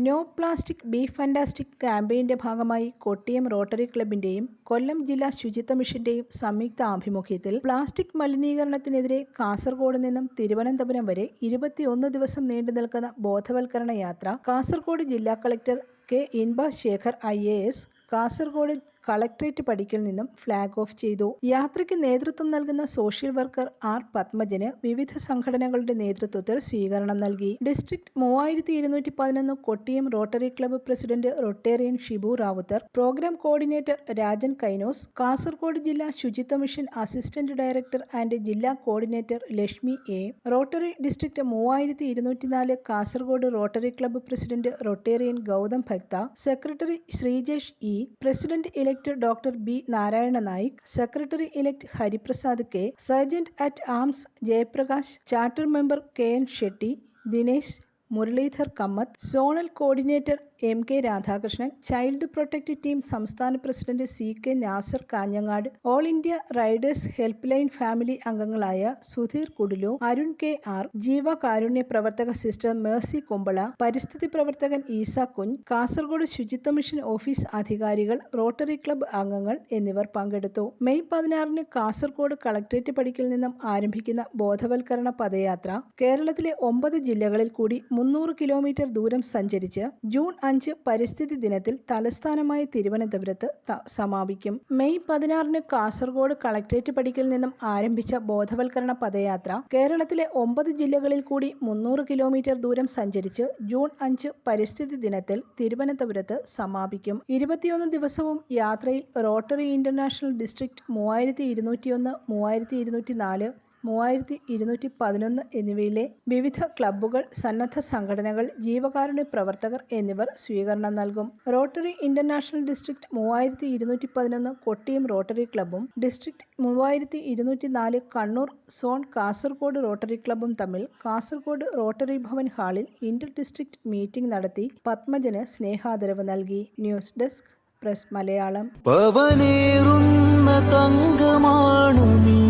No plastic B fantastic ക്യാമ്പയിന്റെ ഭാഗമായി Kottiyam rotary ക്ലബിന്റെയും കൊല്ലം ജില്ലാ ശുചിത്വ മിഷന്റെയും സംയുക്ത ആഭിമുഖ്യത്തിൽ പ്ലാസ്റ്റിക് മലിനീകരണത്തിനെതിരെ കാസർഗോഡ് നിന്നും തിരുവനന്തപുരം വരെ ഇരുപത്തിയൊന്ന് ദിവസം നീണ്ടു നിൽക്കുന്ന ബോധവൽക്കരണ യാത്ര കാസർഗോഡ് ജില്ലാ collector K Inbasekhar I Kasaragod collectorate പടിക്കൽ നിന്നും ഫ്ളാഗ് ഓഫ് ചെയ്തു. യാത്രയ്ക്ക് നേതൃത്വം നൽകുന്ന സോഷ്യൽ വർക്കർ ആർ പത്മജന് വിവിധ സംഘടനകളുടെ നേതൃത്വത്തിൽ സ്വീകരണം നൽകി. ഡിസ്ട്രിക്ട് മൂവായിരത്തി ഇരുന്നൂറ്റി പതിനൊന്ന് Kottiyam Rotary club president Rotarian Shibu Rawther programme coordinator Rajan Kainos Kasaragod ജില്ലാ ശുചിത്വ മിഷൻ അസിസ്റ്റന്റ് ഡയറക്ടർ ആൻഡ് ജില്ലാ coordinator Lakshmi A Rotary district മൂവായിരത്തി ഇരുന്നൂറ്റിനാല് Kasaragod Rotary club president Rotarian Gautham Bhakta secretary Sreejesh E president elect doctor B Narayana Naik secretary elect Hariprasad K sergeant at arms Jayaprakash charter member K N Shetty Dinesh Muralidhar Kamath zonal coordinator M K Radhakrishnan child protect team സംസ്ഥാന president C K Nasar Kanhangad all India riders help line family അംഗങ്ങളായ Sudheer Kudilu Arun K R ജീവ കാരുണ്യ പ്രവർത്തക sister Mercy Kumbla പരിസ്ഥിതി പ്രവർത്തകൻ ഈസ കുഞ്ഞ് കാസർഗോഡ് ശുചിത്വ mission office അധികാരികൾ റോട്ടറി ക്ലബ്ബ് അംഗങ്ങൾ എന്നിവർ പങ്കെടുത്തു. മെയ് പതിനാറിന് കാസർഗോഡ് കളക്ട്രേറ്റ് പടിക്കൽ നിന്നും ആരംഭിക്കുന്ന ബോധവൽക്കരണ പദയാത്ര കേരളത്തിലെ ഒമ്പത് ജില്ലകളിൽ കൂടി മുന്നൂറ് കിലോമീറ്റർ ദൂരം സഞ്ചരിച്ച് ജൂൺ അഞ്ച് പരിസ്ഥിതി ദിനത്തിൽ തലസ്ഥാനമായ തിരുവനന്തപുരത്ത് സമാപിക്കും. മെയ് പതിനാറിന് കാസർഗോഡ് കളക്ട്രേറ്റ് പടിക്കൽ നിന്നും ആരംഭിച്ച ബോധവൽക്കരണ പദയാത്ര കേരളത്തിലെ ഒമ്പത് ജില്ലകളിൽ കൂടി മുന്നൂറ് കിലോമീറ്റർ ദൂരം സഞ്ചരിച്ച് ജൂൺ അഞ്ച് പരിസ്ഥിതി ദിനത്തിൽ തിരുവനന്തപുരത്ത് സമാപിക്കും. ഇരുപത്തിയൊന്ന് ദിവസവും യാത്രയിൽ റോട്ടറി ഇന്റർനാഷണൽ ഡിസ്ട്രിക്ട് മൂവായിരത്തി ഇരുന്നൂറ്റിയൊന്ന് മൂവായിരത്തി ഇരുന്നൂറ്റി നാല് മൂവായിരത്തി ഇരുന്നൂറ്റി പതിനൊന്ന് എന്നിവയിലെ വിവിധ ക്ലബ്ബുകൾ സന്നദ്ധ സംഘടനകൾ ജീവകാരുണ്യ പ്രവർത്തകർ എന്നിവർ സ്വീകരണം നൽകും. റോട്ടറി ഇന്റർനാഷണൽ ഡിസ്ട്രിക്ട് മൂവായിരത്തി ഇരുന്നൂറ്റി പതിനൊന്ന് കൊട്ടിയം റോട്ടറി ക്ലബ്ബും ഡിസ്ട്രിക്ട് മൂവായിരത്തി ഇരുന്നൂറ്റി നാല് കണ്ണൂർ സോൺ കാസർഗോഡ് റോട്ടറി ക്ലബ്ബും തമ്മിൽ കാസർഗോഡ് റോട്ടറി ഭവൻ ഹാളിൽ ഇന്റർ ഡിസ്ട്രിക്ട് മീറ്റിംഗ് നടത്തി പത്മജന് സ്നേഹാദരവ് നൽകി. News desk press Malayalam. തങ്കമാണു നീ.